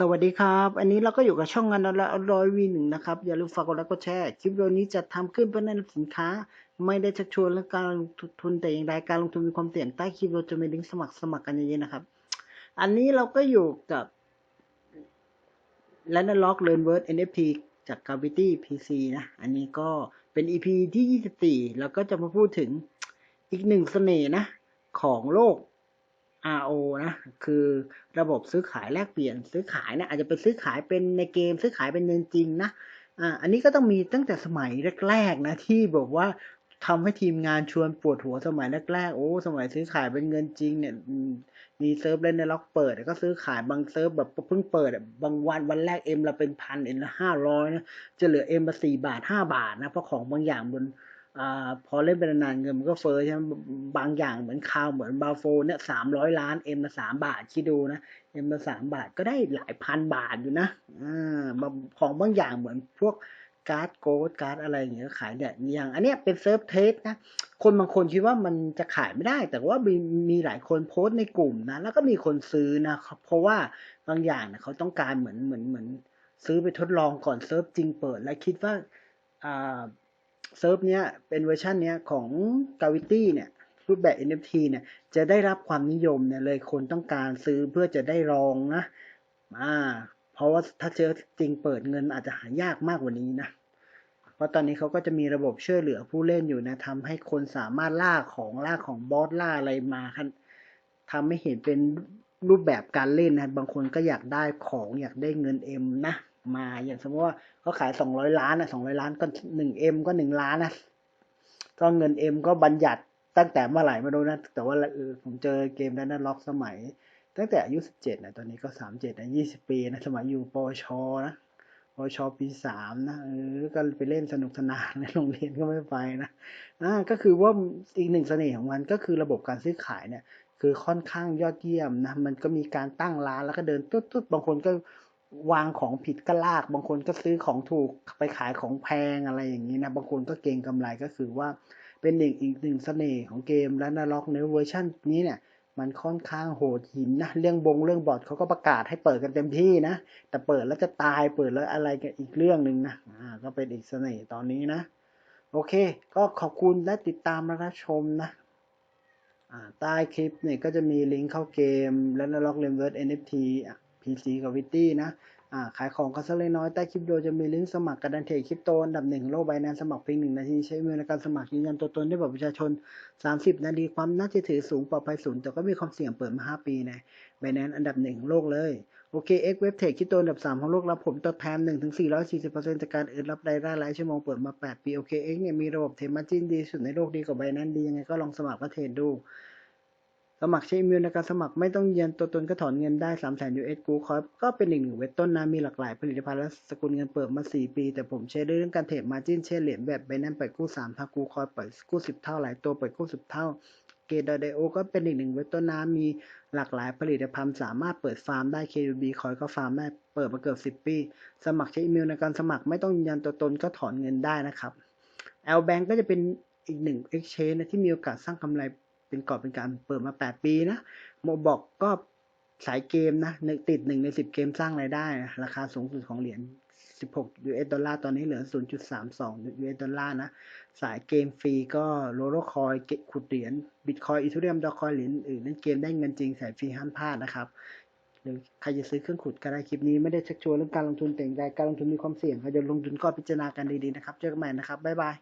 สวัสดีครับ อันนี้เราก็อยู่กับช่องงานละร้อยวีหนึ่งนะครับ อย่าลืมฝากกดไลค์กดแชร์ คลิปวิดีโอนี้จะทำขึ้นเพื่อแนะนำสินค้า ไม่ได้ชักชวนและการลงทุนแต่อย่างใดการลงทุนมีความเสี่ยงใต้คลิปเราจะมีลิงก์สมัครสมัครกันเยอะๆนะครับ อันนี้เราก็อยู่กับ l a n d l o c k Learn Word NFT จาก Gravity PC นะ อันนี้ก็เป็น EP ที่ 24 แล้วก็จะมาพูดถึงอีกหนึ่งเสน่ห์นะ ของโลก RO นะ คือระบบซื้อขายแลกเปลี่ยนซื้อขายนะอาจจะเป็นซื้อขายเป็นในเกม ซื้อขายเป็นเงินจริงนะอ่าอันนี้ก็ต้องมีตั้งแต่สมัยแรกๆนะที่บอกว่าทำให้ทีมงานชวนปวดหัวสมัยแรกๆ โอ้ สมัยซื้อขายเป็นเงินจริงเนี่ย มีเซิร์ฟเล่นในล็อกเปิด ก็ซื้อขายบางเซิร์ฟแบบเพิ่งเปิด บางวันวันแรกเอ็มละเป็นพันเอ็มละห้าร้อยนะ จะเหลือเอ็มละสี่บาทห้าบาทนะ เพราะของบางอย่างบน พอเล่นเป็นนานเงินมันก็เฟ้อใช่ไหมบางอย่างเหมือนคาวเหมือนบาโฟเนี่ยสามร้อยล้านเอ็มละสามบาทคิดดูนะเอ็มละสามบาทก็ได้หลายพันบาทอยู่นะอของบางอย่างเหมือนพวกการ์ดโกดการ์ดอะไรอย่างเงี้ยขายเนี่ยอย่างอันเนี้ยเป็นเซิร์ฟเทสนะคนบางคนคิดว่ามันจะขายไม่ได้ แต่ว่ามีมีหลายคนโพสต์ในกลุ่มนะแล้วก็มีคนซื้อนะเพราะว่าบางอย่างเนี่ยเขาต้องการเหมือนเหมือนเหมือน ซื้อไปทดลองก่อนเซิร์ฟจริงเปิด แล้วคิดว่าอ่า เซิร์ฟเนี้ยเป็นเวอร์ชันเนี้ยของ Gravity เนี่ยรูปแบบ NFT เนี่ยจะได้รับความนิยมเนี่ยเลยคนต้องการซื้อเพื่อจะได้ลองนะอ่าเพราะว่าถ้าเจอจริงเปิดเงินอาจจะหายากมากกว่านี้นะเพราะตอนนี้เขาก็จะมีระบบช่วยเหลือผู้เล่นอยู่นะทำให้คนสามารถล่าของล่าของบอสล่าอะไรมาทำให้เห็นเป็นรูปแบบการเล่นนะบางคนก็อยากได้ของอยากได้เงินเอ็มนะ มาอย่างสมมติว่าเขาขายสองร้อยล้านนะสองร้อยล้านก็หนึ่งเอ็มก็หนึ่งล้านนะก็เงินเอ็มก็บัญญัติตั้งแต่เมื่อไหร่ไม่รู้นะแต่ว่าผมเจอเกมนั้นล็อกสมัย ตั้งแต่อายุสิบเจ็ดนะตอนนี้ก็สามเจ็ดนะยี่สิบปีนะสมัยอยู่ปชนะปวชปีสามนะเออก็ไปเล่นสนุกสนานในโรงเรียนก็ไม่ไปนะอ่าก็คือว่าอีกหนึ่งเสน่ห์ของมันก็คือระบบการซื้อขายเนี่ย คือค่อนข้างยอดเยี่ยมนะมันก็มีการตั้งร้านแล้วก็เดินตุ๊ดตุ๊ดบางคนก็ วางของผิดก็ลาก บางคนก็ซื้อของถูกไปขายของแพงอะไรอย่างนี้นะ บางคนก็เก่งกำไรก็คือว่าเป็นหนึ่งอีกหนึ่งเสน่ห์ของเกมและนาล็อกในเวอร์ชันนี้เนี่ยมันค่อนข้างโหดหินนะ เรื่องบงเรื่องบอดเขาก็ประกาศให้เปิดกันเต็มที่นะ แต่เปิดแล้วจะตายเปิดแล้วอะไรกันอีกเรื่องหนึ่งนะอ่าก็เป็นอีกเสน่ห์ตอนนี้นะ โอเค ก็ขอบคุณและติดตามรับชมนะอ่าใต้คลิปเนี่ยก็จะมีลิงก์เข้าเกมและนาล็อกเลมเวิร์ด NFT PC กับวิตตี้นะขายของกันสักเล็กน้อยใต้คลิปโดยจะมีลิงก์สมัครกระดันเทรดคริปโตอันดับหนึ่งโลกใบนั้นสมัครเพียงหนึ่งนาทีใช้มือในการสมัครยืนยันตัวตนด้วยบัตรประชาชน 30 นาทีความน่าจะถือสูงปลอดภัยศูนย์แต่ก็มีความเสี่ยงเปิดมา 5 ปีนะใบนั้นอันดับหนึ่งโลกเลยโอเค X Web Trade คริปโตอันดับ 3 ของโลกรับผลตอบแทน1ถึง440%จากการอื่นรับรายได้รายชั่วโมงเปิดมา 8 ปีโอเค X เนี่ยมีระบบเทรดมาจินดีสุดในโลกดีกว่าใบนั้นดียังไงก็ลองสมัครมาเทรดดู สมัครใช้อีเมลในการสมัครไม่ต้องยืนยันตัวตนก็ถอนเงินได้ 3 0 0 0 0 US กูคอยก็เป็นอีกหนึ่งเว็บต้นน้ำมีหลากหลายผลิตภัณฑ์และสกุลเงินเปิดมา 4 ปี แต่ผมใช้เรื่องการเทรดมาจิ้นเช่นเหรียญแบบใบนั้นปล่อยกู้3ถ้ากูคอยปล่อยกู้ 10 เท่าหลายตัวปล่อยกู้ 10 เท่าเกดไดโอก็เป็นอีกหนึ่งเว็บต้นน้ำมีหลากหลายผลิตภัณฑ์สามารถเปิดฟาร์มได้ KUB คอยก็ฟาร์มได้เปิดมาเกือบ 10 ปี สมัครใช้อีเมลในการสมัครไม่ต้องยืนยันตัวตนก็ถอนเงินได้นะครับ L Bank ก็จะเป็นอีกหนึ่ง exchange นะที่มีโอกาสสร้างกำไร เป็นกอบเป็นการเปิดมา 8 ปีนะโมบอกก็สายเกมนะติดหนึ่งใน 10 เกมสร้างรายได้นะราคาสูงสุดของเหรียญ 16 US ดอลลาร์ตอนนี้เหลือ 0.32 US ดอลลาร์นะ สายเกมฟรีก็โลโลคอยขุดเหรียญบิตคอยอีทูเรียมดอคอยเหรียญอื่นเล่นเกมได้เงินจริงสายฟรีห้ามพลาดนะครับหรือใครจะซื้อเครื่องขุดก็ได้คลิปนี้ไม่ได้ชักชวนเรื่องการลงทุนแต่งใดการลงทุนมีความเสี่ยงใครจะลงทุนก็พิจารณากันดีๆนะครับ เจอกันใหม่นะครับบ๊ายบาย